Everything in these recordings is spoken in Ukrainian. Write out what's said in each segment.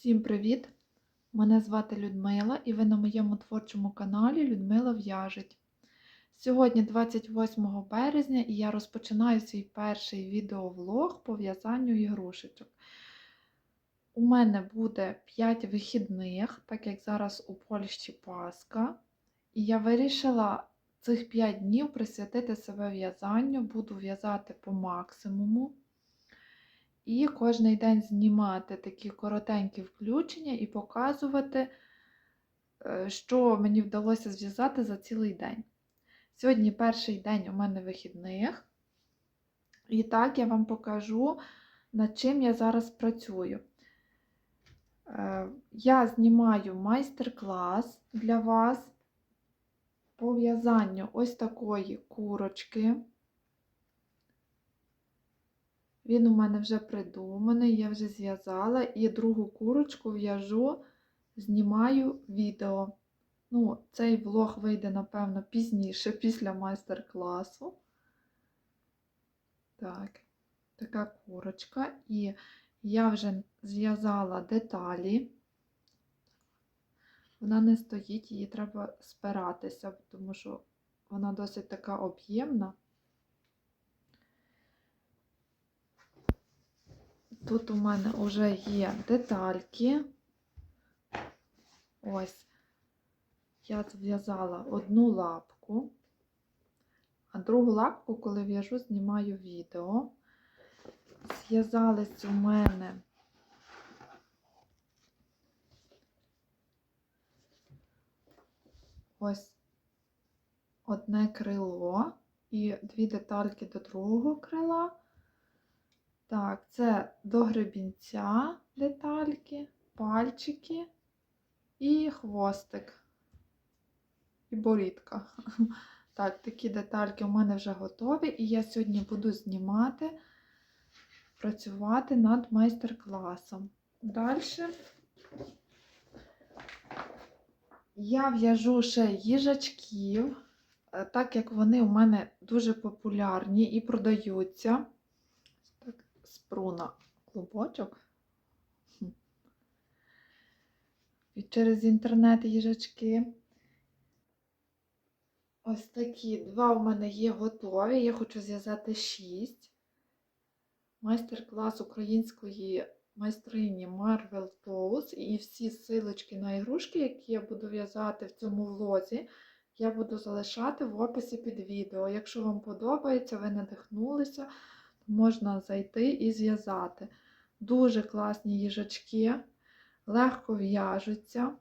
Всім привіт! Мене звати Людмила і ви на моєму творчому каналі Людмила В'яжить. Сьогодні 28 березня і я розпочинаю свій перший відеовлог по в'язанню ігрушечок. У мене буде 5 вихідних, так як зараз у Польщі Пасха. І я вирішила цих 5 днів присвятити себе в'язанню, буду в'язати по максимуму. І кожен день знімати такі коротенькі включення і показувати, е, що мені вдалося зв'язати за цілий день. Сьогодні перший день у мене вихідних. І так я вам покажу, над чим я зараз працюю. Е, Я знімаю майстер-клас для вас по в'язанню ось такої курочки. Він у мене вже придуманий, я вже зв'язала і другу курочку в'яжу, знімаю відео. Ну, цей влог вийде, напевно, пізніше, після майстер-класу. Так, така курочка. І я вже зв'язала деталі. Вона не стоїть, її треба спиратися, тому що вона досить така об'ємна. Тут у мене вже є детальки. Ось, я зв'язала одну лапку, а другу лапку, коли в'яжу, знімаю відео. Зв'язались у мене ось одне крило і дві детальки до другого крила. Так, це до гребінця детальки, пальчики і хвостик, і борідка. Так, такі детальки у мене вже готові, і я сьогодні буду знімати, працювати над майстер-класом. Далі я в'яжу ще їжачків, е, так як вони у мене дуже популярні і продаються спруна клубочок. І через інтернет їжачки. Ось такі два у мене є готові. Я хочу зв'язати шість. Майстер-клас української майстрині Marvel Toes. І всі силочки на ігрушки, які я буду в'язати в цьому влозі, я буду залишати в описі під відео. Якщо вам подобається, ви надихнулися можна зайти і зв'язати. Дуже класні їжачки, легко в'яжуться.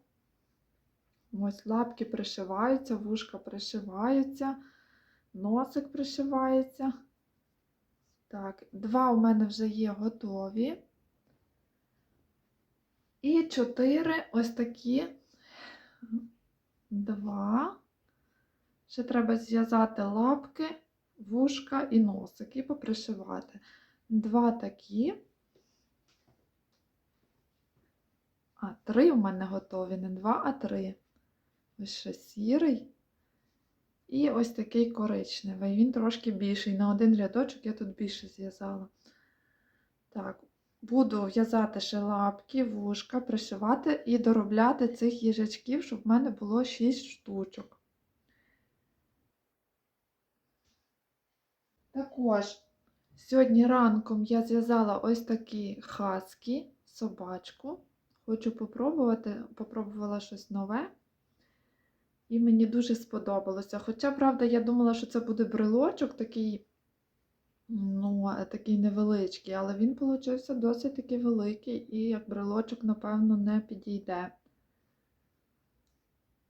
Ось лапки пришиваються, вушка пришиваються, носик пришивається. Так, два у мене вже є готові. І чотири ось такі два. Ще треба зв'язати лапки вушка і носик, і попришивати. Два такі, а три у мене готові, не два, а три. Ось ще сірий. І ось такий коричневий. Він трошки більший. На один рядочок я тут більше зв'язала. Так, буду в'язати ще лапки, вушка, пришивати і доробляти цих їжачків, щоб в мене було 6 штучок. Також сьогодні ранком я зв'язала ось такі хаски, собачку. Хочу попробувати, попробувала щось нове. І мені дуже сподобалося. Хоча, правда, я думала, що це буде брелочок такий, ну, такий невеличкий, але він получився досить таки великий, і як брелочок, напевно, не підійде.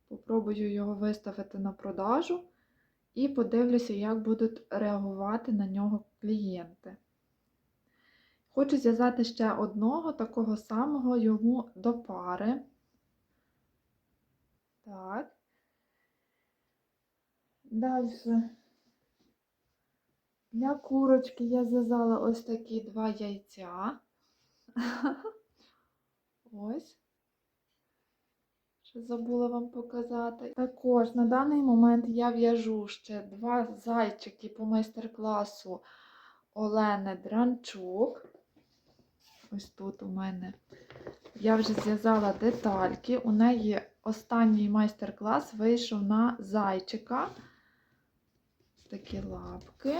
Попробую його виставити на продажу. І подивлюся, як будуть реагувати на нього клієнти. Хочу зв'язати ще одного такого самого йому до пари. Так. Далі. Для курочки я зв'язала ось такі два яйця. Ось. Ще забула вам показати. Також на даний момент я в'яжу ще два зайчики по майстер-класу Олени Дранчук. Ось тут у мене Я вже зв'язала детальки. У неї останній майстер-клас вийшов на зайчика. Такі лапки.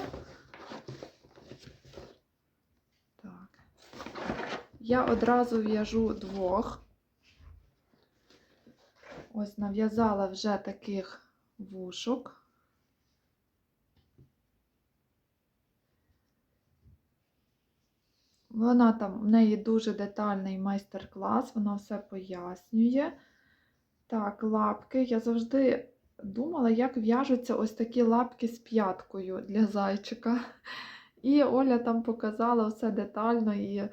Так. Я одразу в'яжу двох. Ось нав'язала вже таких вушок. Вона там, в неї дуже детальний майстер-клас, вона все пояснює. Так, лапки. Я завжди думала, як в'яжуться ось такі лапки з п'яткою для зайчика. І Оля там показала все детально, і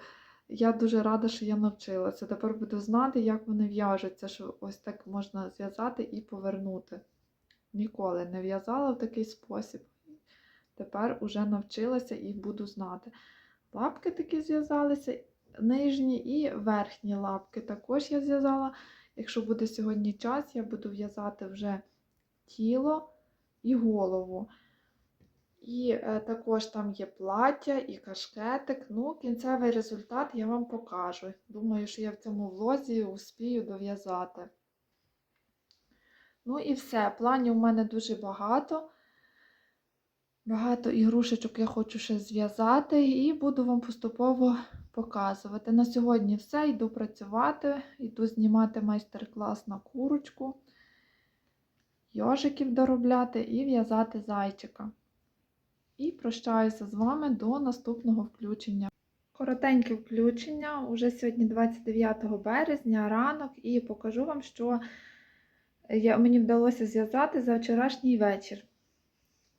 я дуже рада, що я навчилася. Тепер буду знати, як вони в'яжуться, що ось так можна зв'язати і повернути. Ніколи не в'язала в такий спосіб. Тепер уже навчилася і буду знати. Лапки такі зв'язалися, нижні і верхні лапки також я зв'язала. Якщо буде сьогодні час, я буду в'язати вже тіло і голову. І е, також там є плаття і кашкетик. Ну, кінцевий результат я вам покажу. Думаю, що я в цьому влозі успію дов'язати. Ну і все. Планів у мене дуже багато. Багато ігрушечок я хочу ще зв'язати і буду вам поступово показувати. На сьогодні все. Йду працювати, йду знімати майстер-клас на курочку, йожиків доробляти і в'язати зайчика. І прощаюся з вами до наступного включення. Коротеньке включення, уже сьогодні 29 березня, ранок, і покажу вам, що я, мені вдалося зв'язати за вчорашній вечір.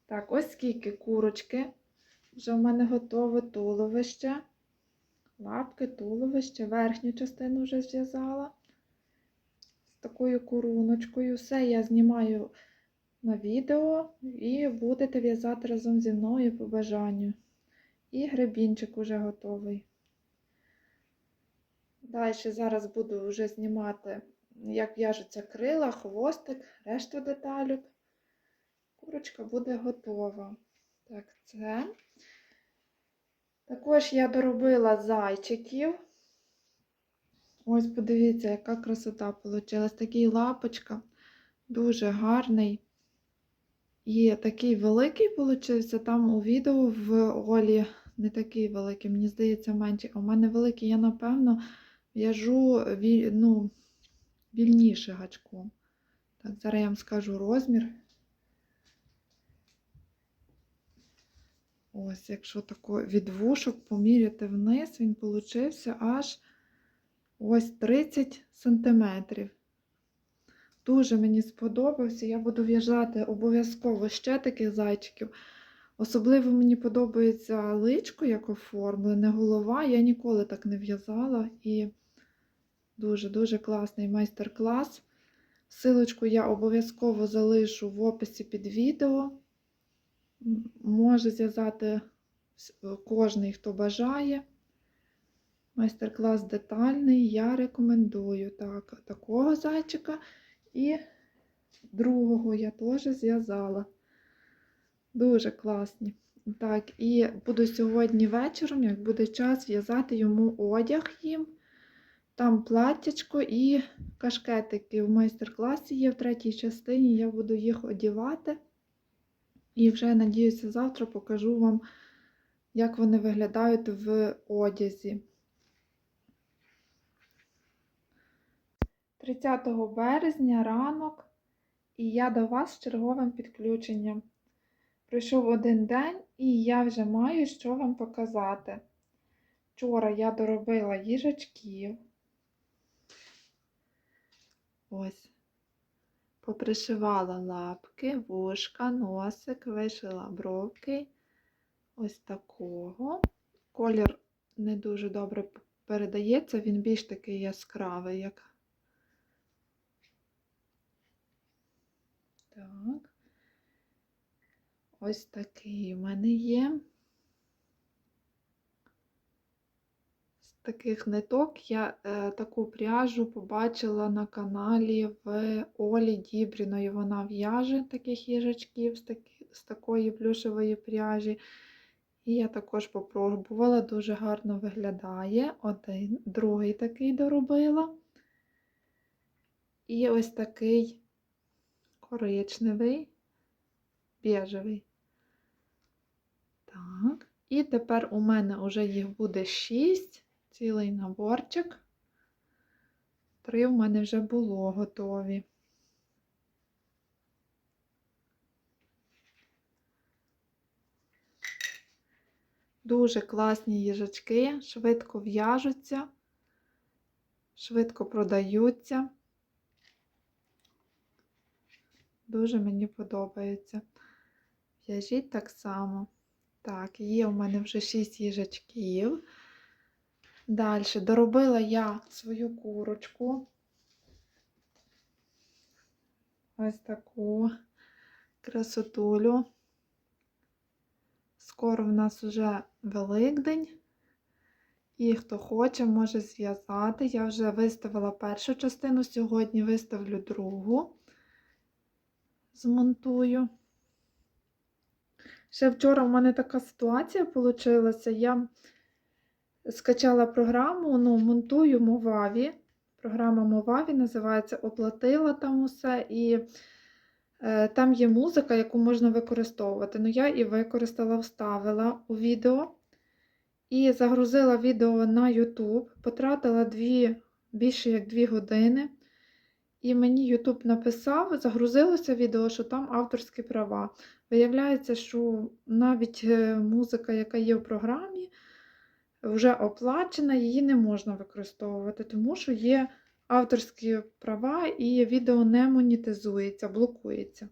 Так, ось скільки курочки. Вже в мене готове туловище. Лапки, туловище, верхню частину вже зв'язала. З такою куруночкою. Все я знімаю на відео і будете в'язати разом зі мною по бажанню. І гребінчик уже готовий. Далі зараз буду вже знімати, як в'яжуться крила, хвостик, решту деталюк. Курочка буде готова. Так, це. Також я доробила зайчиків. Ось, подивіться, яка красота вийшла. Такий лапочка, дуже гарний. І такий великий получився. Там у відео в Олі не такий великий, мені здається, менший. А у мене великий, я, напевно, в'яжу ну, вільніше гачком. Так, зараз я вам скажу розмір. Ось, якщо тако від вушок поміряти вниз, він получився аж ось 30 сантиметрів. Дуже мені сподобався. Я буду в'яжати обов'язково ще таких зайчиків. Особливо мені подобається личко, як оформлене, голова. Я ніколи так не в'язала. І дуже-дуже класний майстер-клас. Силочку я обов'язково залишу в описі під відео. Може зв'язати кожний, хто бажає. Майстер-клас детальний, я рекомендую. Так, такого зайчика і другого я теж зв'язала. Дуже класні. Так, і буду сьогодні вечором, як буде час, в'язати йому одяг їм. Там платтячко і кашкетики в майстер-класі є в третій частині, я буду їх одівати. І вже, надіюся, завтра покажу вам, як вони виглядають в одязі. 30 березня ранок, і я до вас з черговим підключенням. Пройшов один день, і я вже маю що вам показати. Вчора я доробила їжачків. Ось. Попришивала лапки, вушка, носик, вишила бровки. Ось такого. Колір не дуже добре передається, він більш такий яскравий, як. Так. Ось такий у мене є. З таких ниток я е, таку пряжу побачила на каналі в Олі Дібріної. Вона в'яже таких їжачків з, такі, з такої плюшевої пряжі. І я також попробувала, дуже гарно виглядає. Один, другий такий доробила. І ось такий коричневий, біжевий. Так, і тепер у мене вже їх буде 6, цілий наборчик. Три в мене вже було готові. Дуже класні їжачки, швидко в'яжуться, швидко продаються. Дуже мені подобається. В'яжіть так само. Так, є у мене вже 6 їжачків. Далі доробила я свою курочку. Ось таку красотулю. Скоро в нас вже Великдень. І хто хоче, може зв'язати. Я вже виставила першу частину, сьогодні виставлю другу, змонтую. Ще вчора в мене така ситуація вийшла. Я скачала програму, ну, монтую Movavi. Програма Movavi називається Оплатила там усе. І е, там є музика, яку можна використовувати. Ну, я і використала, вставила у відео. І загрузила відео на YouTube, потратила дві, більше як 2 години. І мені YouTube написав, загрузилося відео, що там авторські права. Виявляється, що навіть е, музика, яка є в програмі, вже оплачена, її не можна використовувати, тому що є авторські права і відео не монетизується, блокується.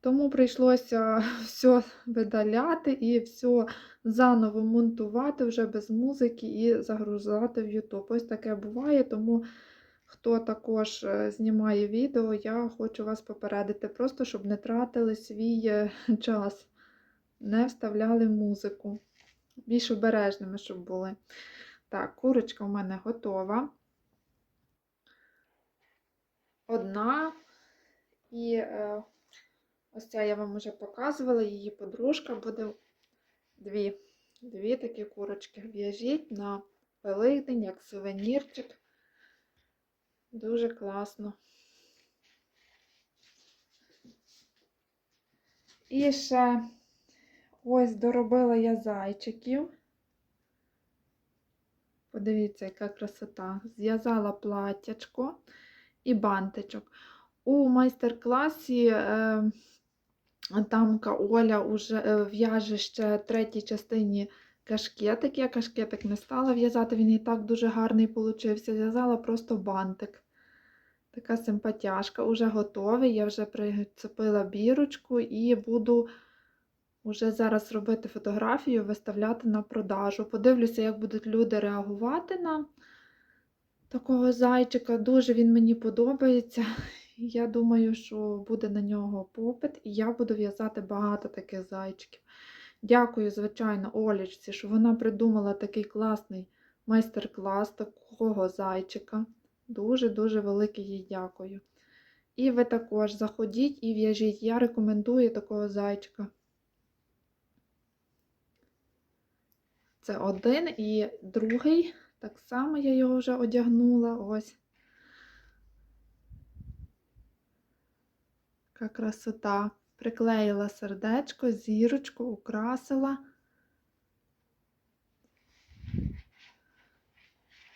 Тому прийшлося все видаляти і все заново монтувати вже без музики і загружати в YouTube. Ось таке буває, тому хто також е, знімає відео, я хочу вас попередити, просто щоб не тратили свій е, час, не вставляли музику. Більш обережними, щоб були. Так, курочка у мене готова. Одна. І е, ось ця я вам вже показувала, її подружка буде дві. Дві такі курочки. В'яжіть на Великдень, як сувенірчик. Дуже класно. І ще ось доробила я зайчиків. Подивіться, яка красота. Зв'язала платтячко і бантичок. У майстер-класі е, тамка Оля уже е, в'яже ще третій частині кашкетик. Я кашкетик не стала в'язати, він і так дуже гарний получився. В'язала просто бантик. Така симпатяшка, уже готовий. Я вже прицепила бірочку і буду вже зараз робити фотографію, виставляти на продажу. Подивлюся, як будуть люди реагувати на такого зайчика. Дуже він мені подобається. Я думаю, що буде на нього попит, і я буду в'язати багато таких зайчиків. Дякую, звичайно, Олічці, що вона придумала такий класний майстер-клас такого зайчика. Дуже-дуже велике їй дякую. І ви також заходіть і в'яжіть. Я рекомендую такого зайчика. Це один і другий. Так само я його вже одягнула. Ось. Яка красота. Приклеїла сердечко, зірочку, украсила.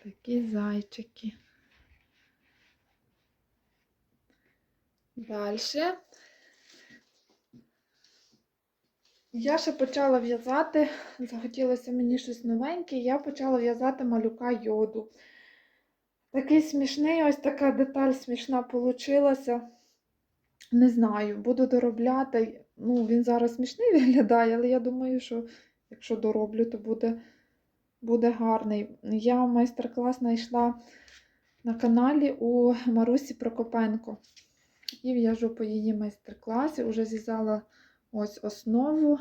Такі зайчики. Далі. Я ще почала в'язати, захотілося мені щось новеньке, я почала в'язати малюка йоду. Такий смішний, ось така деталь смішна получилася. Не знаю, буду доробляти. Ну, він зараз смішний виглядає, але я думаю, що якщо дороблю, то буде буде гарний. Я майстер-клас знайшла на каналі у Марусі Прокопенко. І в'яжу по її майстер-класі. Уже зв'язала ось основу,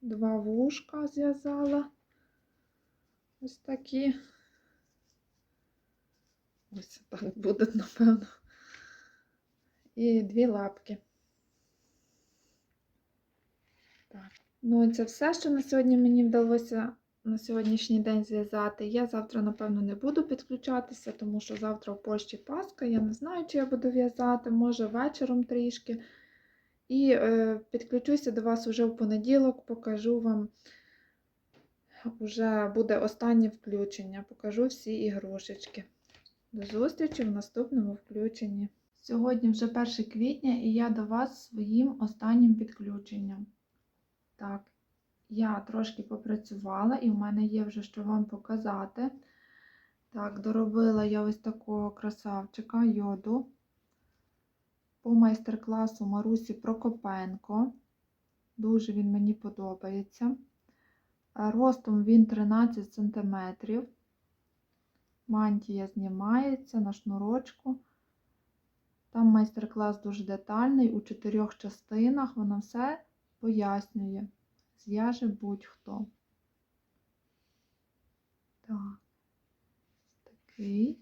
два вушка зв'язала. Ось такі. Ось так буде, напевно. І дві лапки. Так. Ну, і це все, що на сьогодні мені вдалося на сьогоднішній день зв'язати. Я завтра, напевно, не буду підключатися, тому що завтра в Польщі Пасха. Я не знаю, чи я буду в'язати, може вечором трішки. І е, підключуся до вас уже в понеділок, покажу вам. Уже буде останнє включення. Покажу всі ігрушечки. До зустрічі в наступному включенні. Сьогодні вже 1 квітня, і я до вас своїм останнім підключенням. Так, я трошки попрацювала, і в мене є вже що вам показати. Так, доробила я ось такого красавчика йоду по майстер-класу Марусі Прокопенко. Дуже він мені подобається. Ростом він 13 см. Мантія знімається на шнурочку. Там майстер-клас дуже детальний, у чотирьох частинах вона все пояснює. Зв'яже будь-хто. Так, такий.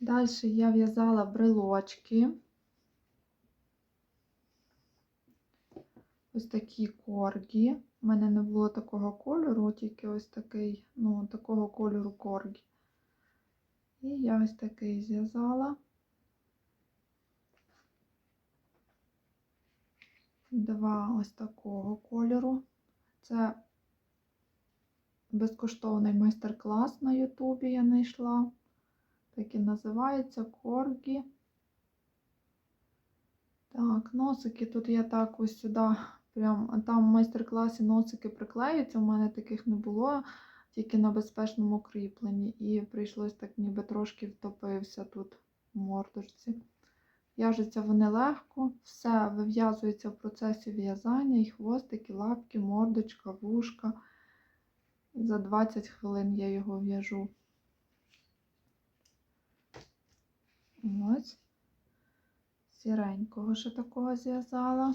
Далі я в'язала брелочки. Ось такі коргі. У мене не було такого кольору, тільки ось такий, ну, такого кольору коргі. І я ось такий зв'язала. Два ось такого кольору. Це безкоштовний майстер-клас на Ютубі я знайшла. Так і називається коргі. Так, носики тут я так ось сюди, прям там в майстер-класі носики приклеюються, у мене таких не було, тільки на безпечному кріпленні. І прийшлось так, ніби трошки втопився тут в мордочці. В'яжуться вони легко, все вив'язується в процесі в'язання, і хвостики, лапки, мордочка, вушка. За 20 хвилин я його в'яжу. Ось. Сіренького ще такого зв'язала.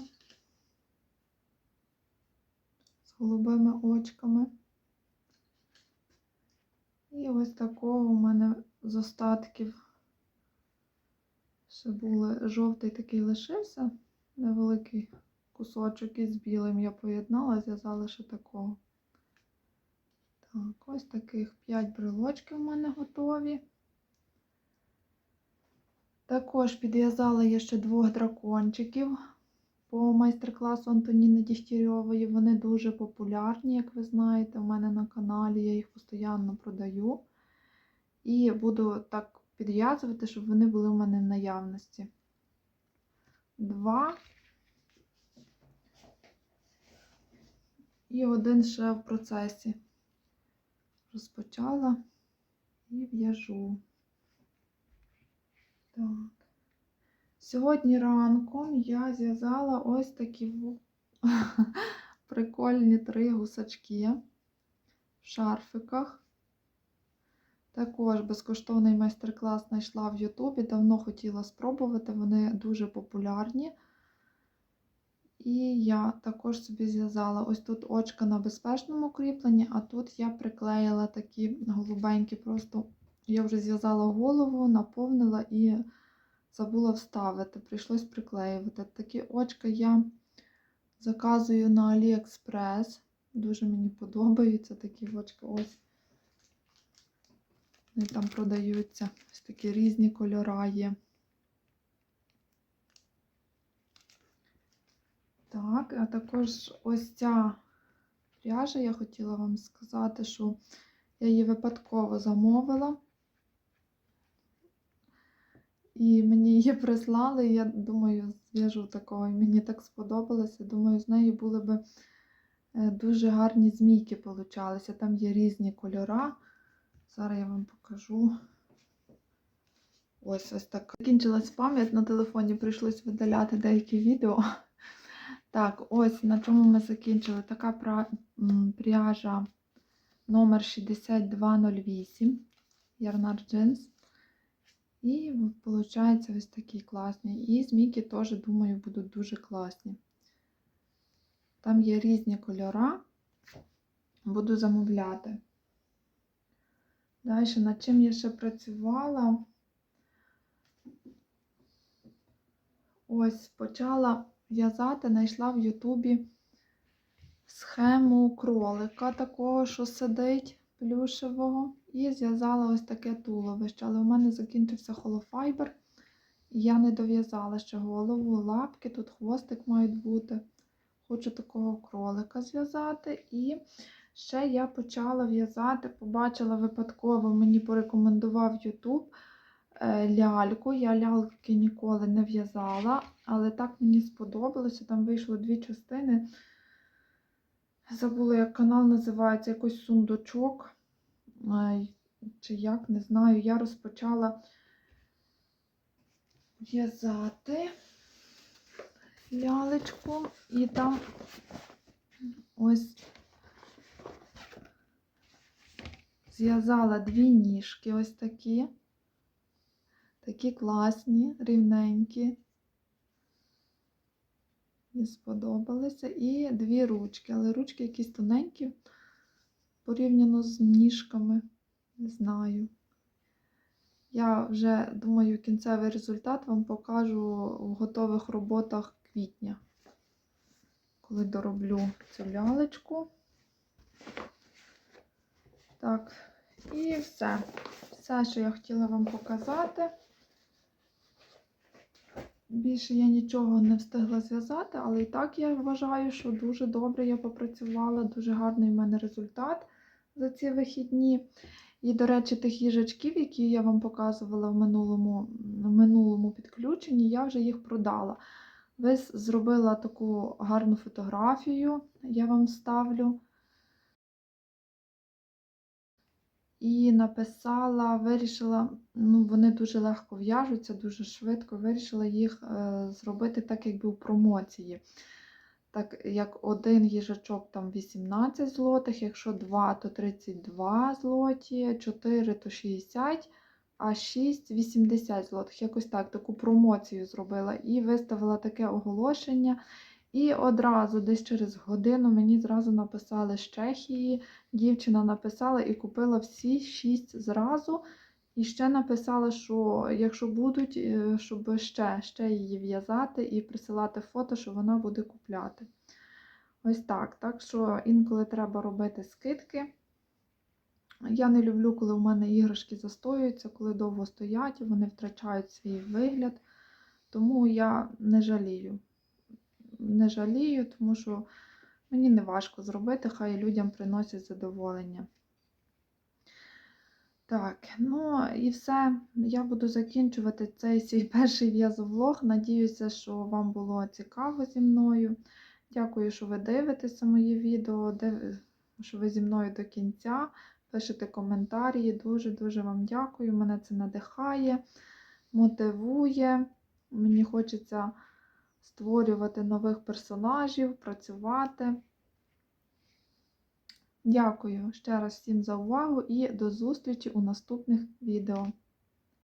З голубими очками. І ось такого у мене з остатків. Ще були жовтий такий лишився, невеликий кусочок із білим я поєднала, зв'язала ще такого. Так, ось таких 5 брелочків у мене готові. Також підв'язала я ще двох дракончиків по майстер-класу Антоніни Дігтярьової. Вони дуже популярні, як ви знаєте, у мене на каналі, я їх постійно продаю. І буду так підв'язувати, щоб вони були у мене в наявності. Два. І один ще в процесі. Розпочала і в'яжу. Так. Сьогодні ранком я зв'язала ось такі прикольні три гусачки в шарфиках. Також безкоштовний майстер-клас знайшла в Ютубі. Давно хотіла спробувати, вони дуже популярні. І я також собі зв'язала ось тут очка на безпечному кріпленні, а тут я приклеїла такі голубенькі, просто я вже зв'язала голову, наповнила і забула вставити. Прийшлось приклеювати. Такі очка я заказую на AliExpress. Дуже мені подобаються такі очка. Ось. Вони там продаються. Ось такі різні кольора є. Так, а також ось ця пряжа, я хотіла вам сказати, що я її випадково замовила. І мені її прислали, я думаю, зв'яжу такого. І мені так сподобалося. Думаю, з нею були б е, дуже гарні змійки получалися. Там є різні кольора. Зараз я вам покажу. Ось ось так. Закінчилась пам'ять на телефоні, прийшлось видаляти деякі відео. Так, ось на чому ми закінчили. Така пряжа номер 6208 Ярнар Джинс. І виходить ось такі класні. І змійки теж, думаю, будуть дуже класні. Там є різні кольора, буду замовляти. Далі, над чим я ще працювала? Ось почала в'язати, знайшла в Ютубі схему кролика такого, що сидить плюшевого, і зв'язала ось таке туловище. Але у мене закінчився холофайбер, і я не дов'язала ще голову, лапки, тут хвостик мають бути. Хочу такого кролика зв'язати. І ще я почала в'язати, побачила випадково, мені порекомендував YouTube е, ляльку. Я ляльки ніколи не в'язала, але так мені сподобалося. Там вийшло дві частини. Забула, як канал називається, якийсь сундучок. Чи як, не знаю. Я розпочала в'язати лялечку, і там ось зв'язала дві ніжки, ось такі. Такі класні, рівненькі. Мені сподобалися. І дві ручки, але ручки якісь тоненькі порівняно з ніжками. Не знаю. Я вже думаю, кінцевий результат вам покажу в готових роботах квітня, коли дороблю цю лялечку. Так, і все. Все, що я хотіла вам показати. Більше я нічого не встигла зв'язати, але і так я вважаю, що дуже добре я попрацювала, дуже гарний в мене результат за ці вихідні. І, до речі, тих їжачків, які я вам показувала в минулому, в минулому підключенні, я вже їх продала. Ви зробила таку гарну фотографію, я вам ставлю. І написала, вирішила, ну вони дуже легко в'яжуться, дуже швидко. Вирішила їх е, зробити так, якби в промоції. Так, як один їжачок там 18 злотих, якщо 2, то 32 злоті, 4 то 60, а 6 80 злотих. Якось так, таку промоцію зробила і виставила таке оголошення. І одразу, десь через годину, мені зразу написали з Чехії. Дівчина написала і купила всі 6 зразу. І ще написала, що якщо будуть, е, щоб ще, ще її в'язати і присилати фото, що вона буде купляти. Ось так. Так що інколи треба робити скидки. Я не люблю, коли у мене іграшки застоюються, коли довго стоять, вони втрачають свій вигляд. Тому я не жалію. Не жалію, тому що мені не важко зробити, хай людям приносять задоволення. Так, ну і все. Я буду закінчувати цей свій перший в'язовлог. Надіюся, що вам було цікаво зі мною. Дякую, що ви дивитеся мої відео, що ви зі мною до кінця. Пишете коментарі. Дуже-дуже вам дякую. Мене це надихає, мотивує. Мені хочеться створювати нових персонажів, працювати. Дякую ще раз всім за увагу і до зустрічі у наступних відео.